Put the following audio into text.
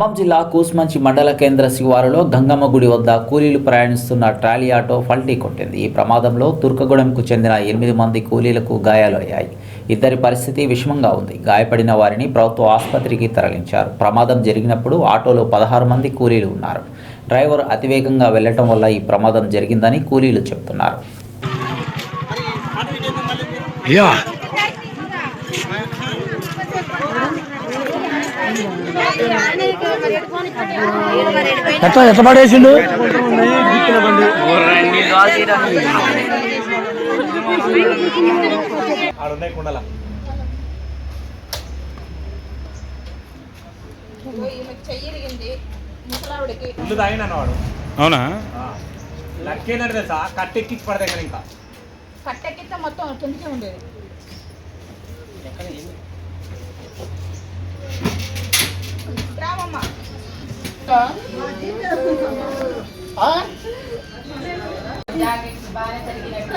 ఖమ్మం జిల్లా కూస్మంచి మండల కేంద్ర శివారులో గంగమ్మ గుడి వద్ద కూలీలు ప్రయాణిస్తున్న ట్రాలీ ఆటో ఫల్టీ కొట్టింది. ఈ ప్రమాదంలో తుర్కగూడెంకు చెందిన ఎనిమిది మంది కూలీలకు గాయాలయ్యాయి. ఇద్దరి పరిస్థితి విషమంగా ఉంది. గాయపడిన వారిని ప్రభుత్వ ఆసుపత్రికి తరలించారు. ప్రమాదం జరిగినప్పుడు ఆటోలో పదహారు మంది కూలీలు ఉన్నారు. డ్రైవర్ అతివేగంగా వెళ్ళటం వల్ల ఈ ప్రమాదం జరిగిందని కూలీలు చెబుతున్నారు. ఎట్ట ఎట్ట పడేసిండు? ఆడున్నాయి కుండల చెయ్యిరిగింది ముసలావిడికి ఇల్లు తాగినాను వాడు అవునా? లక్కేందంటే తెలుసా కట్టెక్కించి పడతాయి కానీ ఇంకా కట్టెక్కితే మొత్తం కిందకే ఉండేది. బాగానే జరిగినట్టు